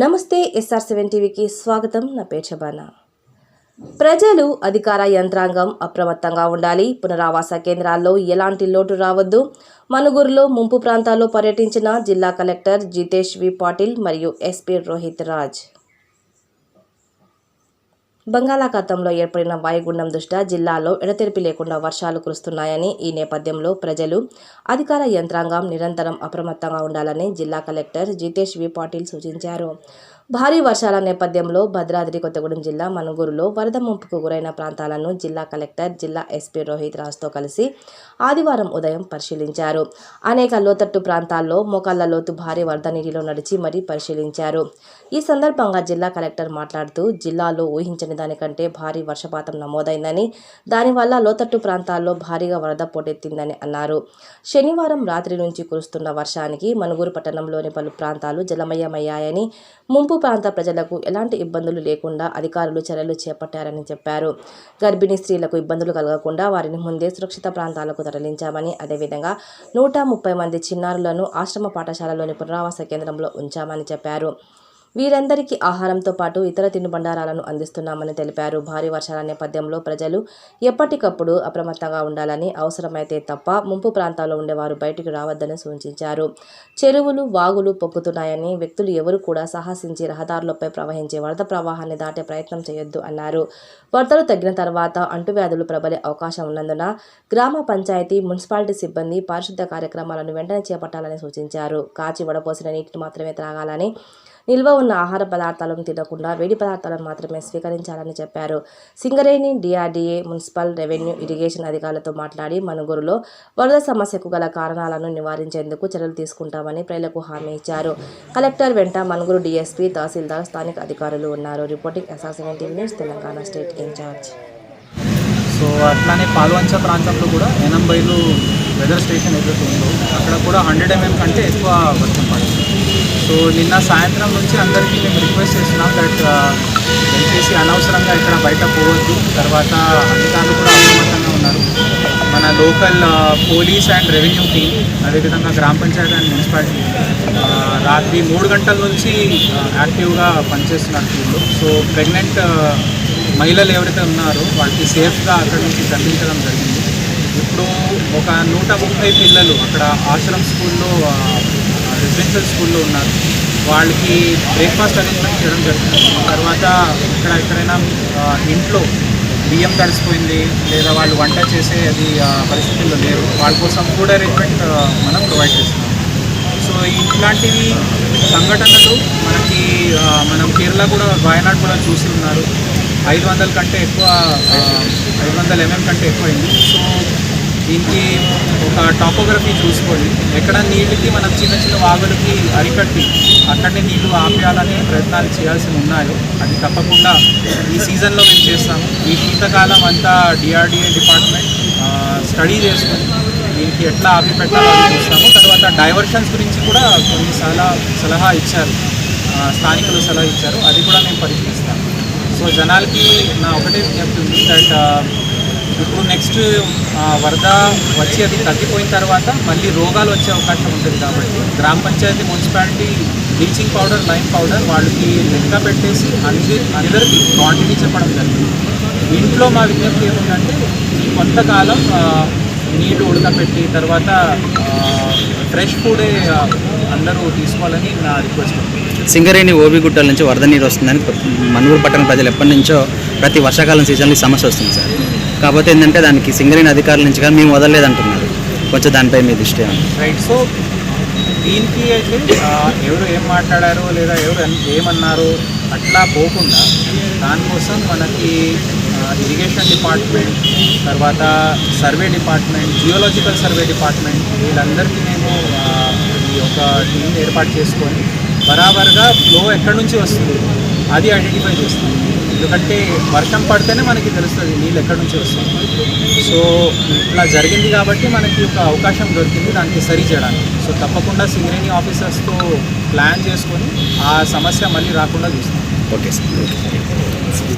నమస్తే SR seven టీవీకి స్వాగతం. నా పేరు శబానా ప్రజలు అధికార యంత్రాంగం అప్రమత్తంగా ఉండాలి. పునరావాస కేంద్రాల్లో ఎలాంటి లోటు రావద్దు. మనుగురులో ముంపు ప్రాంతాల్లో పర్యటించిన జిల్లా కలెక్టర్ జితేష్ వి పాటిల్ మరియు ఎస్పీ రోహిత్ రాజ్. బంగాళాఖాతంలో ఏర్పడిన వాయుగుండం దృష్ట్యా జిల్లాలో ఎడతెరిపి లేకుండా వర్షాలు కురుస్తున్నాయని ఈ నేపథ్యంలో ప్రజలు అధికార యంత్రాంగం నిరంతరం అప్రమత్తంగా ఉండాలని జిల్లా కలెక్టర్ జితేష్ వి పాటిల్ సూచించారు. భారీ వర్షాల నేపథ్యంలో భద్రాద్రి కొత్తగూడెం జిల్లా మనుగూరులో వరద ముంపుకు గురైన ప్రాంతాలను జిల్లా కలెక్టర్ జిల్లా ఎస్పీ రోహిత్ రాజ్తో కలిసి ఆదివారం ఉదయం పరిశీలించారు. అనేక లోతట్టు ప్రాంతాల్లో మోకాళ్ళ లోతు భారీ వరద నీటిలో నడిచి మరీ పరిశీలించారు. ఈ సందర్భంగా జిల్లా కలెక్టర్ మాట్లాడుతూ జిల్లాలో ఊహించని దానికంటే భారీ వర్షపాతం నమోదైందని దానివల్ల లోతట్టు ప్రాంతాల్లో భారీగా వరద పోటెత్తిందని అన్నారు. శనివారం రాత్రి నుంచి కురుస్తున్న వర్షానికి మనుగూరు పట్టణంలోని పలు ప్రాంతాలు జలమయమయ్యాయని ముంపు ప్రాంత ప్రజలకు ఎలాంటి ఇబ్బందులు లేకుండా అధికారులు చర్యలు చేపట్టారని చెప్పారు. గర్భిణీ స్త్రీలకు ఇబ్బందులు కలగకుండా వారిని ముందే సురక్షిత ప్రాంతాలకు తరలించామని అదేవిధంగా నూట ముప్పై మంది చిన్నారులను ఆశ్రమ పాఠశాలలోని పునరావాస కేంద్రంలో ఉంచామని చెప్పారు. వీరందరికీ ఆహారంతో పాటు ఇతర తినుబండారాలను అందిస్తున్నామని తెలిపారు. భారీ వర్షాల నేపథ్యంలో ప్రజలు ఎప్పటికప్పుడు అప్రమత్తంగా ఉండాలని అవసరమైతే తప్ప ముంపు ప్రాంతాల్లో ఉండేవారు బయటికి రావద్దని సూచించారు. చెరువులు వాగులు పొక్కుతున్నాయని వ్యక్తులు ఎవరు కూడా సాహసించి రహదారులపై ప్రవహించే వరద ప్రవాహాన్ని దాటే ప్రయత్నం చేయొద్దు అన్నారు. వరదలు తగ్గిన తర్వాత అంటువ్యాధులు ప్రబలే అవకాశం ఉన్నందున గ్రామ పంచాయతీ మున్సిపాలిటీ సిబ్బంది పారిశుద్ధ కార్యక్రమాలను వెంటనే చేపట్టాలని సూచించారు. కాచి వడపోసిన నీటిని మాత్రమే త్రాగాలని నిల్వ ఉన్న ఆహార పదార్థాలను తినకుండా వేడి పదార్థాలను మాత్రమే స్వీకరించాలని చెప్పారు. Singareni DRDA municipal revenue irrigation అధికారులతో మాట్లాడి మనుగురులో వరద సమస్యకు గల కారణాలను నివారించేందుకు చర్యలు తీసుకుంటామని ప్రజలకు హామీ ఇచ్చారు. కలెక్టర్ వెంట మనుగురు డీఎస్పీ తహసీల్దార్ స్థానిక అధికారులు ఉన్నారు. Reporting SR news Telangana state incharge so అట్లానే పాల్వంచ ప్రాంతంలో కూడా ఎనంబైలు వెదర్ స్టేషన్ ఏదైతే ఉందో అక్కడ కూడా హండ్రెడ్ ఎంఎం కంటే ఎక్కువ వర్షం పడింది. సో నిన్న సాయంత్రం నుంచి అందరికీ మేము రిక్వెస్ట్ చేస్తున్నాం దట్ దయచేసి uh, అనవసరంగా ఇక్కడ బయట పోవద్దు. తర్వాత అధికారులు కూడా అప్రమత్తంగా ఉన్నారు. మన local police and revenue team అదేవిధంగా గ్రామ పంచాయతీ అండ్ మున్సిపాలిటీ uh, రాత్రి మూడు గంటల నుంచి uh, యాక్టివ్గా పనిచేస్తున్నారు టీంలో సో ప్రెగ్నెంట్ మహిళలు ఎవరైతే ఉన్నారో వాళ్ళకి సేఫ్గా అక్కడి నుంచి తరలించడం జరిగింది. ఇప్పుడు ఒక నూట ముప్పై పిల్లలు అక్కడ ఆశ్రమ్ స్కూల్లో రెసిడెన్షియల్ స్కూల్లో ఉన్నారు. వాళ్ళకి బ్రేక్ఫాస్ట్ అరేంజ్మెంట్ చేయడం జరుగుతుంది. తర్వాత ఇక్కడ ఎక్కడైనా ఇంట్లో బియ్యం తడిసిపోయింది లేదా వాళ్ళు వంట చేసే అది పరిస్థితుల్లో లేరు. వాళ్ళ కోసం ఫుడ్ అరేంజ్మెంట్ మనం ప్రొవైడ్ చేస్తున్నాం. సో ఇట్లాంటివి సంఘటనలు మనకి మనం కేరళ కూడా వాయనాడ్ కూడా చూసి ఉన్నారు. ఐదు వందల కంటే ఎక్కువ ఐదు వందల ఎంఎం కంటే ఎక్కువ అయింది సో దీనికి ఒక టాపోగ్రఫీ చూసుకొని ఎక్కడ నీళ్ళకి మనం చిన్న చిన్న వాగులకి అరికట్టి అక్కడనే నీళ్ళు ఆపేయాలనే ప్రయత్నాలు చేయాల్సి ఉన్నాయో అది తప్పకుండా ఈ సీజన్లో మేము చేస్తాము. ఈ శీతకాలం అంతా డిఆర్డిఏ డిపార్ట్మెంట్ స్టడీ చేసుకొని దీనికి ఎట్లా ఆపి పెట్టాలో చూస్తాము. తర్వాత డైవర్షన్స్ గురించి కూడా కొన్ని సలహా సలహా ఇచ్చారు. స్థానికులు సలహా ఇచ్చారు. అది కూడా మేము పరిశీలిస్తాము. సో జనాలకి నా ఒకటే చెప్తుంది దట్ ఇప్పుడు నెక్స్ట్ వరద వచ్చి అది తగ్గిపోయిన తర్వాత మళ్ళీ రోగాలు వచ్చే అవకాశం ఉంటుంది కాబట్టి గ్రామ panchayat municipality bleaching powder lime powder వాళ్ళకి లెక్క పెట్టేసి అన్ని అందరికీ క్వాంటిటీ చెప్పడం జరిగింది. ఇంట్లో మా విజ్ఞప్తి ఏముందంటే ఈ కొంతకాలం నీళ్ళు ఉడకబెట్టి తర్వాత ఫ్రెష్ ఫుడే అందరూ తీసుకోవాలని నా రిక్వెస్ట్ సింగరేణి ఓబిగుట్టల నుంచి వరద నీరు వస్తుందని మనుగురు పట్టణ ప్రజలు ఎప్పటి నుంచో ప్రతి వర్షాకాలం సీజన్లో సమస్య వస్తుంది సార్. కాకపోతే ఏంటంటే దానికి సింగరేణి అధికారుల నుంచి కానీ మేము వదలలేదంటున్నారు. కొంచెం దానిపై మీ దృష్టి రైట్ సో దీనికి అయితే ఎవరు ఏం మాట్లాడారు లేదా ఎవరు ఏమన్నారు అట్లా పోకుండా దానికోసం మనకి ఇరిగేషన్ డిపార్ట్మెంట్ తర్వాత survey department geological survey department వీళ్ళందరికీ మేము ఈ ఒక టీం ఏర్పాటు చేసుకొని బరాబర్గా ఫ్లో ఎక్కడి నుంచి వస్తుంది? అది ఐడెంటిఫై చేస్తాం. ఎందుకంటే వర్షం పడితేనే మనకి తెలుస్తుంది నీళ్ళు ఎక్కడి నుంచి వస్తుంది సో ఇట్లా జరిగింది కాబట్టి మనకి ఒక అవకాశం దొరికింది దానికి సరి చేయడానికి. సో తప్పకుండా సింగరేణి ఆఫీసర్స్తో ప్లాన్ చేసుకొని ఆ సమస్య మళ్ళీ రాకుండా చూస్తాం. Okay sir.